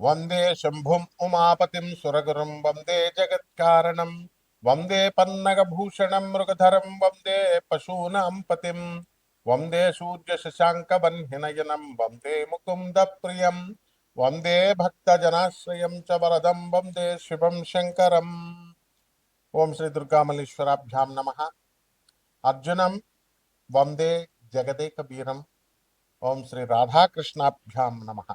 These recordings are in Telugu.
वंदे वंदे शम्भुम् वंदे सुरगुरुं वंदे जगत्कारणं, वंदे पन्नगभूषणं वंदे वंदे पशूनां पतिं, वंदे वंदे मुकुंद मुकुन्दप्रियं वंदे भक्तजनाश्रिय च वरदम वरदं, वंदे शिवं शङ्करम्। ॐ श्रीदुर्गामल्लेश्वराभ्यां अर्जुन वंदे वंदे ओम श्री राधाकृष्णाभ्या नमः।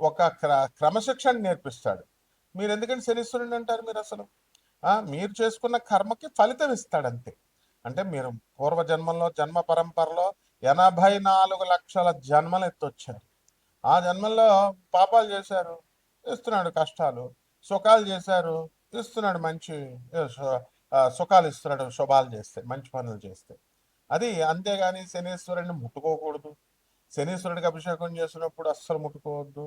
ఒక క్ర క్రమశిక్షణ నేర్పిస్తాడు. మీరు ఎందుకంటే శనీశ్వరుని అంటారు మీరు అసలు మీరు చేసుకున్న కర్మకి ఫలితం ఇస్తాడు అంతే అంటే మీరు పూర్వ జన్మల్లో జన్మ పరంపరలో ఎనభై నాలుగు లక్షల జన్మలు ఎత్తొచ్చారు. ఆ జన్మల్లో పాపాలు చేశారు ఇస్తున్నాడు కష్టాలు సుఖాలు చేశారు ఇస్తున్నాడు మంచి సుఖాలు ఇస్తున్నాడు శుభాలు చేస్తే మంచి పనులు చేస్తే. అది అంతేగాని శనీశ్వరుడిని ముట్టుకోకూడదు. శనీశ్వరుడికి అభిషేకం చేసినప్పుడు అస్సలు ముట్టుకోవద్దు.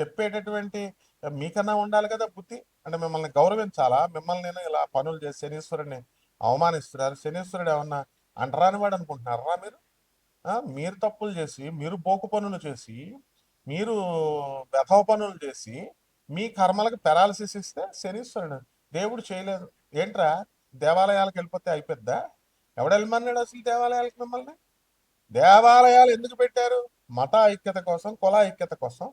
చెప్పేటటువంటి మీకన్నా ఉండాలి కదా బుద్ధి. అంటే మిమ్మల్ని గౌరవించాలా? మిమ్మల్ని నేను ఇలా పనులు చేసి శనీశ్వరుడిని అవమానిస్తున్నారు. శనీశ్వరుడు ఏమన్నా అంటరాని వాడు అనుకుంటున్నారా మీరు? మీరు తప్పులు చేసి మీరు బోకు పనులు చేసి మీరు వెధవ పనులు చేసి మీ కర్మలకు పెరాలసిస్ ఇస్తే శనీశ్వరుడు. దేవుడు చేయలేదు. ఏంట్రా? దేవాలయాలకు వెళ్ళిపోతే అయిపోద్దా? ఎవడెళ్ళమన్నాడు అసలు దేవాలయాలకు మిమ్మల్ని? దేవాలయాలు ఎందుకు పెట్టారు? మత ఐక్యత కోసం కుల ఐక్యత కోసం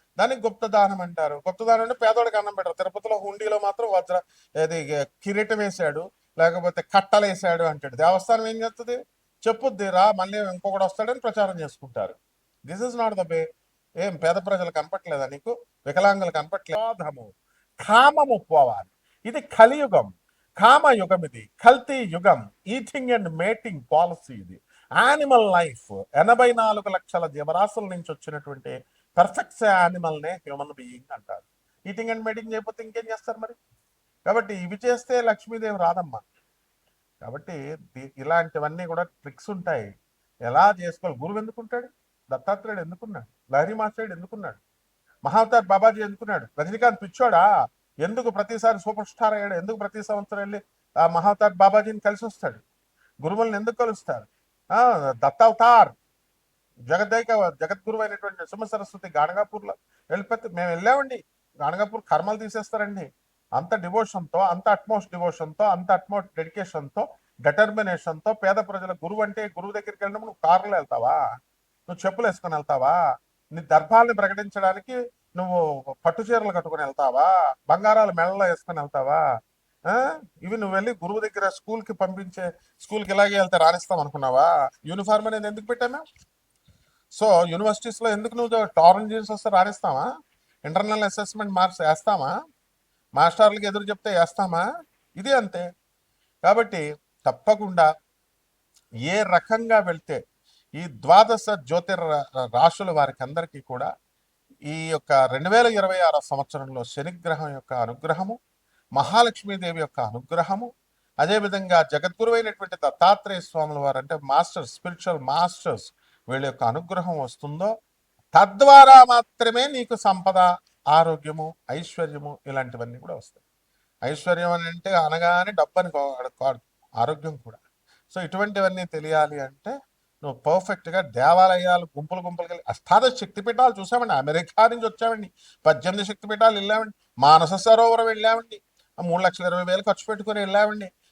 దానికి గుప్తదానం అంటారు. గుప్తదానం అంటే పేదోడికి అన్నం పెట్టరు తిరుపతిలో హుండీలో మాత్రం వజ్ర అది కిరీటం వేసాడు లేకపోతే కట్టలు వేసాడు అంటాడు. దేవస్థానం ఏం చేస్తుంది చెప్పుద్ది రా మళ్ళీ ఇంకొకటి వస్తాడని ప్రచారం చేసుకుంటారు. This is not the way ఏం పేద ప్రజలు కనపట్లేదా నీకు? వికలాంగులు కనపట్లేదు కామము పోవాలి. ఇది కలియుగం. కామయుగం ఇది. కల్తీ యుగం. ఈటింగ్ అండ్ మేటింగ్ పాలసీ ఇది. యానిమల్ లైఫ్ ఎనభై నాలుగు లక్షల జీవరాశుల నుంచి వచ్చినటువంటి పర్ఫెక్ట్ యానిమల్నే హ్యూమన్ బీయింగ్ అంటారు. ఈటింగ్ అండ్ మీటింగ్ చేయకపోతే ఇంకేం చేస్తారు మరి? కాబట్టి ఇవి చేస్తే లక్ష్మీదేవి రాదమ్మా. కాబట్టి ఇలాంటివన్నీ కూడా ట్రిక్స్ ఉంటాయి. ఎలా చేసుకోవాలి? గురువు ఎందుకుంటాడు? దత్తాత్రేయుడు ఎందుకున్నాడు? లహరి మాస్టర్డు ఎందుకున్నాడు? మహావతార్ బాబాజీ ఎందుకున్నాడు? రజనీకాంత్ పిచ్చోడా? ఎందుకు ప్రతిసారి సూపర్ స్టార్ అయ్యాడు? ఎందుకు ప్రతి సంవత్సరం వెళ్ళి ఆ మహావతార్ బాబాజీని కలిసి వస్తాడు గురువుల్ని ఎందుకు కలుస్తారు? ఆ దత్తావతార్. జగద్దైక జగద్గురు అయినటువంటి సుమ సరస్వతి గాణగాపూర్లో వెళ్ళిపోతే మేము వెళ్ళామండి. గాణగాపూర్ కర్మలు తీసేస్తారండి. అంత డివోషన్తో అంత అట్మోస్ట్తో అంత అట్మోస్ట్తో డెటర్మినేషన్తో తో పేద ప్రజల గురువు అంటే గురువు దగ్గరికి వెళ్ళినప్పుడు నువ్వు కారులో వెళ్తావా? నువ్వు చెప్పులు వేసుకొని వెళ్తావా? నీ దర్భాల్ని ప్రకటించడానికి నువ్వు పట్టు చీరలు కట్టుకొని వెళ్తావా? బంగారాలు మెడలో వేసుకొని వెళ్తావా? ఆ? ఇవి నువ్వు వెళ్ళి గురువు దగ్గర స్కూల్కి పంపించే స్కూల్కి ఇలాగే వెళ్తే రాణిస్తాం అనుకున్నావా? యూనిఫామ్ అనేది ఎందుకు పెట్టాము సో యూనివర్సిటీస్లో ఎందుకు నువ్వు టారెంట్ జీన్స్ వస్తే రాణిస్తావా? ఇంటర్నల్ అసెస్మెంట్ మార్క్స్ వేస్తామా మాస్టర్లకు ఎదురు చెప్తే వేస్తామా? ఇది అంతే. కాబట్టి తప్పకుండా ఏ రకంగా వెళ్తే ఈ ద్వాదశ జ్యోతిర్ రాశుల వారికి అందరికీ కూడా ఈ యొక్క రెండు వేల ఇరవై ఆరో సంవత్సరంలో శనిగ్రహం యొక్క అనుగ్రహము మహాలక్ష్మీదేవి యొక్క అనుగ్రహము అదేవిధంగా జగద్గురువైనటువంటి దత్తాత్రేయ స్వాముల వారు అంటే మాస్టర్స్ స్పిరిచువల్ మాస్టర్స్ వీళ్ళ యొక్క అనుగ్రహం వస్తుందో తద్వారా మాత్రమే నీకు సంపద ఆరోగ్యము ఐశ్వర్యము ఇలాంటివన్నీ కూడా వస్తాయి. ఐశ్వర్యం అని అంటే అనగానే డబ్బని కాదు ఆరోగ్యం కూడా. సో ఇటువంటివన్నీ తెలియాలి అంటే నువ్వు పర్ఫెక్ట్గా దేవాలయాలు గుంపులు గుంపులు వెళ్ళి అష్టాదశ శక్తిపీఠాలు చూసామండి. అమెరికా నుంచి వచ్చామండి. పద్దెనిమిది శక్తిపీఠాలు వెళ్ళామండి. మానస సరోవరం వెళ్ళామండి. మూడు లక్షల ఇరవై వేలు ఖర్చు పెట్టుకుని వెళ్ళామండి.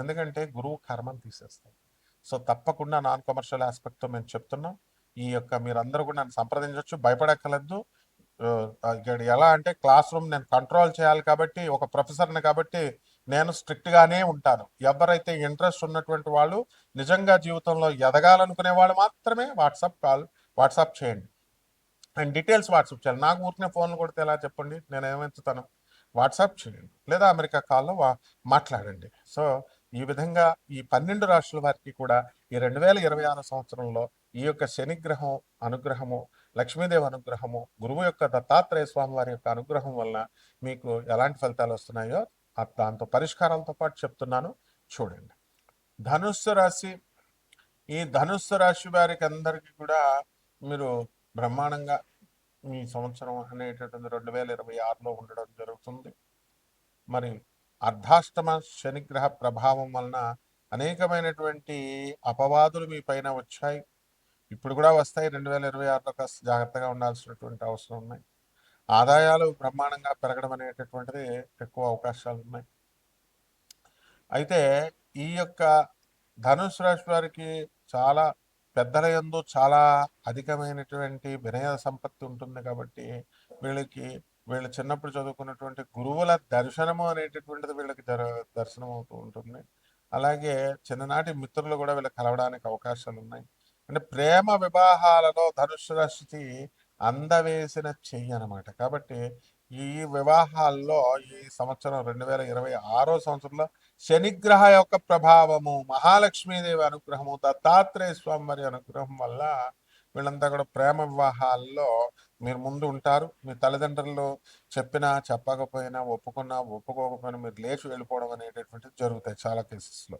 ఎందుకంటే గురువు కర్మను తీసేస్తాడు. సో తప్పకుండా నాన్ కమర్షియల్ ఆస్పెక్ట్తో మేము చెప్తున్నాం. ఈ యొక్క మీరందరూ కూడా నన్ను సంప్రదించవచ్చు భయపడక్కలేదు ఇక్కడ ఎలా అంటే క్లాస్ రూమ్ నేను కంట్రోల్ చేయాలి కాబట్టి ఒక ప్రొఫెసర్ని కాబట్టి నేను స్ట్రిక్ట్గానే ఉంటాను. ఎవరైతే ఇంట్రెస్ట్ ఉన్నటువంటి వాళ్ళు నిజంగా జీవితంలో ఎదగాలనుకునే వాళ్ళు మాత్రమే వాట్సాప్ కాల్ వాట్సాప్ చేయండి. అండ్ డీటెయిల్స్ వాట్సాప్ చేయాలి. నాకు ఊరికే ఫోన్లు కొడితే ఎలా చెప్పండి? నేను ఏమెంచుతాను వాట్సాప్ చేయండి. లేదా అమెరికా కాల్లో వా మాట్లాడండి. సో ఈ విధంగా ఈ పన్నెండు రాష్ట్రాల వారికి కూడా ఈ రెండు వేల ఇరవై ఆరు సంవత్సరంలో ఈ యొక్క శనిగ్రహం అనుగ్రహము లక్ష్మీదేవి అనుగ్రహము గురువు యొక్క దత్తాత్రేయ స్వామి వారి యొక్క అనుగ్రహం వల్ల మీకు ఎలాంటి ఫలితాలు వస్తున్నాయో దాంతో పరిష్కారాలతో పాటు చెప్తున్నాను. చూడండి. ధనుస్సు రాశి ఈ ధనుస్సు రాశి వారికి అందరికీ కూడా మీరు బ్రహ్మాండంగా మీ సంవత్సరం అనేటటువంటి రెండు వేల ఇరవై ఆరులో ఉండడం జరుగుతుంది. మరి అర్ధాష్టమ శనిగ్రహ ప్రభావం వలన అనేకమైనటువంటి అపవాదులు మీ పైన వచ్చాయి. ఇప్పుడు కూడా వస్తాయి. రెండు వేల ఇరవై ఆరులో కాస్త జాగ్రత్తగా ఉండాల్సినటువంటి అవసరం ఉన్నాయి. ఆదాయాలు బ్రహ్మాండంగా పెరగడం అనేటటువంటిది ఎక్కువ అవకాశాలు ఉన్నాయి. అయితే ఈ యొక్క ధనుసు రాశి వారికి చాలా పెద్దల యందు చాలా అధికమైనటువంటి వినయ సంపత్తి ఉంటుంది కాబట్టి వీళ్ళకి వీళ్ళు చిన్నప్పుడు చదువుకున్నటువంటి గురువుల దర్శనము అనేటటువంటిది వీళ్ళకి జర దర్శనం అవుతూ ఉంటుంది. అలాగే చిన్ననాటి మిత్రులు కూడా వీళ్ళు కలవడానికి అవకాశాలు ఉన్నాయి అంటే ప్రేమ వివాహాలలో ధనుసు అందవేసిన చెయ్యి అనమాట కాబట్టి ఈ వివాహాల్లో ఈ సంవత్సరం రెండు వేల ఇరవై ఆరో సంవత్సరంలో శనిగ్రహ యొక్క ప్రభావము మహాలక్ష్మీదేవి అనుగ్రహము దత్తాత్రేయ స్వామి వారి అనుగ్రహం వల్ల వీళ్ళంతా కూడా ప్రేమ వివాహాల్లో మీరు ముందు ఉంటారు. మీ తల్లిదండ్రులు చెప్పినా చెప్పకపోయినా ఒప్పుకున్నా ఒప్పుకోకపోయినా మీరు లేచి వెళ్ళిపోవడం అనేటటువంటిది జరుగుతాయి చాలా కేసెస్లో.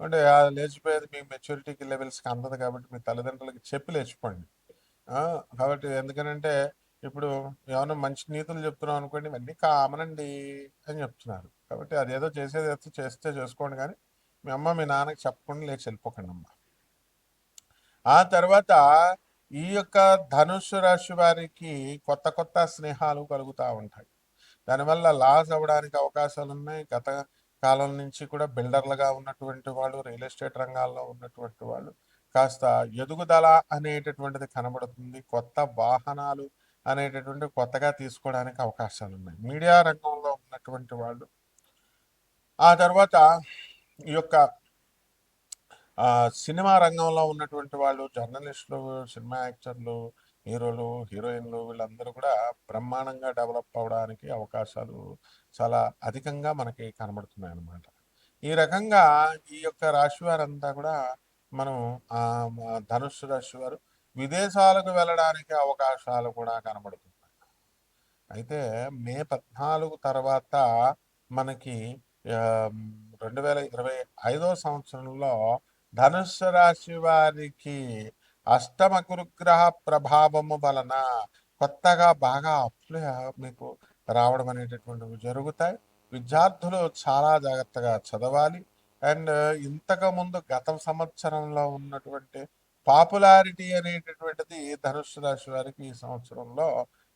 అంటే ఆ లేచిపోయేది మీ మెచ్యూరిటీకి లెవెల్స్కి అందదు కాబట్టి మీ తల్లిదండ్రులకి చెప్పి లేచిపోండి. కాబట్టి ఎందుకనంటే ఇప్పుడు ఏమైనా మంచి నీతులు చెప్తున్నాం అనుకోండి ఇవన్నీ కామనండి అని చెప్తున్నారు. కాబట్టి అదేదో చేసేది అయితే చేస్తే చేసుకోండి కానీ మీ అమ్మ మీ నాన్నకి చెప్పకుండా లేచి వెళ్ళిపోకండి అమ్మ ఆ తర్వాత ఈ యొక్క ధనుస్సు రాశి వారికి కొత్త కొత్త స్నేహాలు కలుగుతూ ఉంటాయి. దానివల్ల లాస్ అవ్వడానికి అవకాశాలు ఉన్నాయి. గత కాలం నుంచి కూడా బిల్డర్లుగా ఉన్నటువంటి వాళ్ళు రియల్ ఎస్టేట్ రంగాల్లో ఉన్నటువంటి వాళ్ళు కాస్త ఎదుగుదల అనేటటువంటిది కనబడుతుంది. కొత్త వాహనాలు అనేటటువంటి కొత్తగా తీసుకోవడానికి అవకాశాలు ఉన్నాయి. మీడియా రంగంలో ఉన్నటువంటి వాళ్ళు ఆ తర్వాత ఈ యొక్క సినిమా రంగంలో ఉన్నటువంటి వాళ్ళు జర్నలిస్టులు సినిమా యాక్టర్లు హీరోలు హీరోయిన్లు వీళ్ళందరూ కూడా బ్రహ్మాండంగా డెవలప్ అవడానికి అవకాశాలు చాలా అధికంగా మనకి కనబడుతున్నాయి అన్నమాట ఈ రకంగా ఈ యొక్క రాశి వారంతా కూడా మనం ధనుస్సు రాశి వారు విదేశాలకు వెళ్ళడానికి అవకాశాలు కూడా కనబడుతున్నాయి. అయితే మే పద్నాలుగు తర్వాత మనకి రెండు వేల ఇరవై ఐదో సంవత్సరంలో ధనుస్సు రాశి వారికి అష్టమ గురుగ్రహ ప్రభావము వలన కొత్తగా బాగా అప్పులు మీకు రావడం అనేటటువంటివి జరుగుతాయి. విద్యార్థులు చాలా జాగ్రత్తగా చదవాలి. అండ్ ఇంతకు ముందు గత సంవత్సరంలో ఉన్నటువంటి పాపులారిటీ అనేటటువంటిది ధనుస్సు రాశి వారికి ఈ సంవత్సరంలో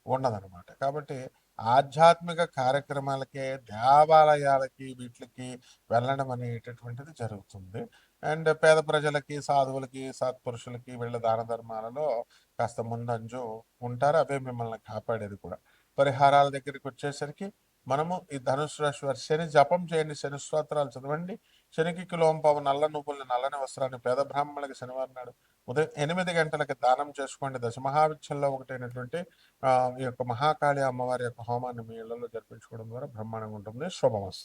ఉండదన్నమాట. కాబట్టి ఆధ్యాత్మిక కార్యక్రమాలకి దేవాలయాలకి వీటికి వెళ్ళడం అనేటటువంటిది జరుగుతుంది. అండ్ పేద ప్రజలకి సాధువులకి సత్పురుషులకి వీళ్ళ దాన ధర్మాలలో కాస్త ముందంజు ఉంటారు. అవే మిమ్మల్ని కాపాడేది కూడా. పరిహారాల దగ్గరికి వచ్చేసరికి మనము ఈ ధనుసు రాశి వారి శని జపం చేయండి. శని స్తోత్రాలు చదవండి. శనికి కిలోంపావు నల్ల నువ్వుల్ని నల్లని వస్త్రాన్ని పేద బ్రాహ్మణులకి శనివారం నాడు ఉదయం ఎనిమిది గంటలకి దానం చేసుకోండి. దశమహావిద్యల్లో ఒకటైనటువంటి ఆ, ఈ యొక్క మహాకాళి అమ్మవారి యొక్క హోమాన్ని మీ ఇళ్ళలో జరిపించుకోవడం ద్వారా బ్రహ్మాండంగా ఉంటుంది. శుభమస్తు.